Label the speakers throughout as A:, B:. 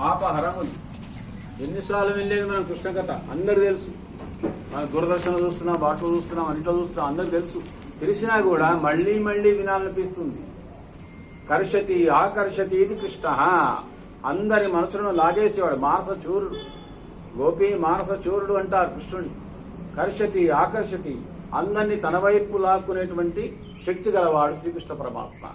A: పాపహరములు. ఎన్నిసార్లు వెళ్ళేది మనం కృష్ణ కథ? అందరు తెలుసు. మనం దూరదర్శన చూస్తున్నాం వాటిలో చూస్తున్నాం అన్నిట్లో చూస్తున్నాం అందరు తెలుసు. తెలిసినా కూడా మళ్ళీ మళ్ళీ వినాలనిపిస్తుంది. కర్షతి ఆకర్షతి ఇది కృష్ణ. అందరి మనసులను లాగేసేవాడు మానస చూరుడు. గోపి మానస చూరుడు అంటారు కృష్ణుని కర్షతి ఆకర్షతి అందరినీ తన వైపు లాక్కునేటువంటి శక్తి గలవాడు శ్రీకృష్ణ పరమాత్మ.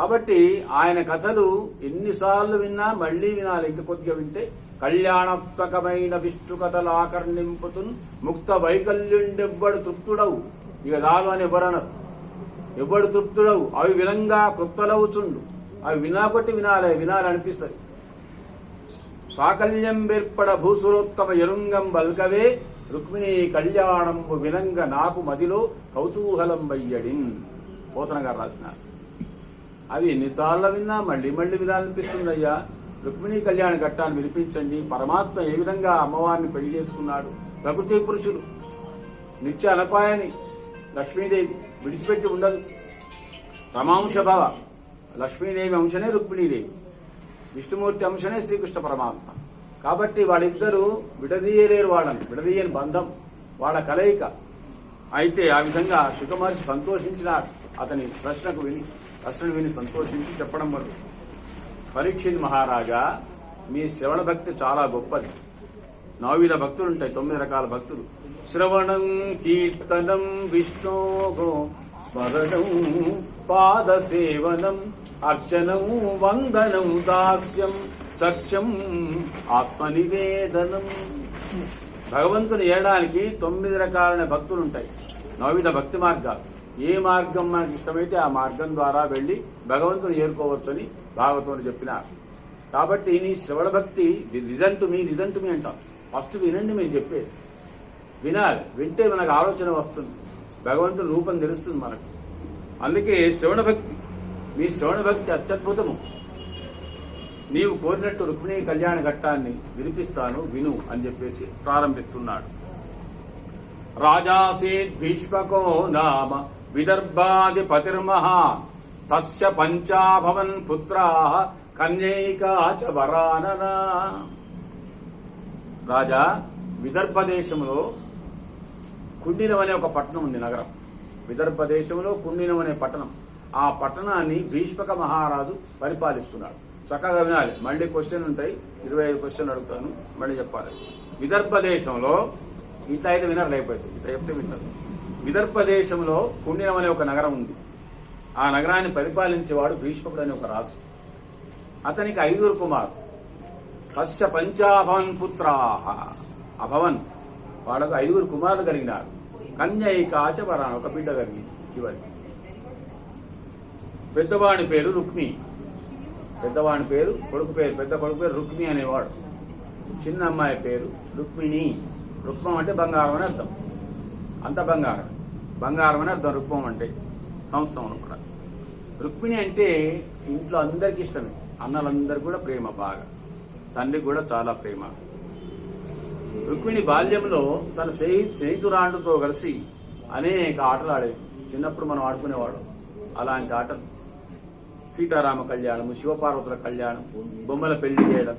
A: కాబట్టి ఆయన కథలు ఎన్నిసార్లు విన్నా మళ్ళీ వినాలి. ఇంక కొద్దిగా వింటే కళ్యాణాత్మకమైన విష్ణు కథలు ఆకర్ణింపుతున్ ముక్త వైకల్యుండెవ్వడు తృప్తుడవు. ఇక దాలు అని ఎవరనరు. ఎవ్వడు తృప్తుడవు. అవి విలంగా కృప్తలవుచుండు. అవి వినాకొట్టి వినాలే వినాలనిపిస్తుంది. సాకల్యం వేర్పడ భూసురోత్తమ ఎరుంగం బల్కవే రుక్మిణి కళ్యాణంబు వినంగ నాకు మదిలో కౌతూహలం వయ్యడిన్ పోతన గారు రాసినారు. అవి ఎన్నిసార్లు విన్నా మళ్ళీ మళ్ళీ వినాలనిపిస్తుంది అయ్యా రుక్మిణి కళ్యాణ ఘట్టాన్ని వినిపించండి. పరమాత్మ ఏ విధంగా అమ్మవారిని పెళ్ళి చేసుకున్నాడు? ప్రకృతి పురుషులు నిత్య అనపాయని లక్ష్మీదేవి విడిచిపెట్టి ఉండదు. రమాంశ భవ. లక్ష్మీదేవి అంశనే రుక్మిణీదేవి. విష్ణుమూర్తి అంశనే శ్రీకృష్ణ పరమాత్మ. కాబట్టి వాళ్ళిద్దరూ విడదీయలేరు వాళ్ళని. విడదీయని బంధం వాళ్ళ కలయిక. అయితే ఆ విధంగా సుఖమహర్షి సంతోషించినారు. అతని ప్రశ్నకు విని అసలు విని సంతోషించి చెప్పడం వల్ల పరీక్షిత్ మహారాజా మీ శ్రవణ భక్తి చాలా గొప్పది. నావిల భక్తులు ఉంటాయి తొమ్మిది రకాల భక్తులు. శ్రవణం కీర్తనం విష్ణోగో స్మరణం పాదసేవనం అర్చనం వందనం దాస్యం సఖ్యం ఆత్మనివేదనం. భగవంతుని ఏడానికి తొమ్మిది రకాలైన భక్తులు ఉంటాయి నవవిధ భక్తి మార్గాలు. ఏ మార్గం మనకు ఇష్టమైతే ఆ మార్గం ద్వారా వెళ్ళి భగవంతుని ఏరుకోవచ్చని భాగవతంలో చెప్పినారు. కాబట్టి నీ శ్రవణ భక్తి listen to me listen to me అంటాం. ఫస్ట్ వినండి మీరు చెప్పేది. వినాలి. వింటే మనకు ఆలోచన వస్తుంది. భగవంతుని రూపం తెలుస్తుంది మనకు. అందుకే శ్రవణ భక్తి. మీ శ్రవణ భక్తి అత్యద్భుతము. నీవు కోరినట్టు రుక్మిణీ కళ్యాణ ఘట్టాన్ని వినిపిస్తాను విను అని చెప్పేసి ప్రారంభిస్తున్నాడు. రాజాసేద్ భీష్మకో నామ విదర్భాధిపతిర్మహా తస్య పంచాభవన్ పుత్రా కన్యైకా చ వరాననా రాజా విదర్భ దేశంలో కుండినం అనే ఒక పట్టణం ఉంది నగరం. విదర్భ దేశంలో కుండినం అనే పట్టణం. ఆ పట్టణాన్ని భీష్మక మహారాజు పరిపాలిస్తున్నాడు. చక్కగా వినాలి. మళ్ళీ క్వశ్చన్ ఉంటాయి. ఇరవై ఐదు క్వశ్చన్ అడుగుతాను. మళ్ళీ చెప్పాలి. విదర్భ దేశంలో ఇంత అయితే వినరు లేకపోతే. ఇంత చెప్తే వింటారు. విదర్భ దేశంలో పుణ్యం అనే ఒక నగరం ఉంది. ఆ నగరాన్ని పరిపాలించేవాడు భీష్మకుడు అనే ఒక రాజు. అతనికి ఐదుగురు కుమారు తస్య పంచాభవన్ పుత్రా అభవన్. వాళ్ళకు ఐదుగురు కుమారులు కలిగినారు. కన్యైకాచ వరాన ఒక బిడ్డ కలిగింది చివరి పెద్దవాడి పేరు రుక్మి. పెద్దవాడి పేరు కొడుకు పేరు పెద్ద కొడుకు పేరు రుక్మి అనేవాడు. చిన్న అమ్మాయి పేరు రుక్మిణి. రుక్మం అంటే బంగారం అని అర్థం. అంత బంగారం. బంగారం అని అర్థం రుక్మం అంటే సంస్థంలో కూడా. రుక్మిణి అంటే ఇంట్లో అందరికీ ఇష్టమే. అన్నలందరికీ కూడా ప్రేమ బాగా. తండ్రికి కూడా చాలా ప్రేమ. రుక్మిణి బాల్యంలో తన స్నేహి స్నేహితురాండుతో కలిసి అనేక ఆటలు ఆడేది. చిన్నప్పుడు మనం ఆడుకునేవాడు అలాంటి ఆటలు. సీతారామ కళ్యాణము శివపార్వతుల కళ్యాణం బొమ్మల పెళ్ళి చేయడం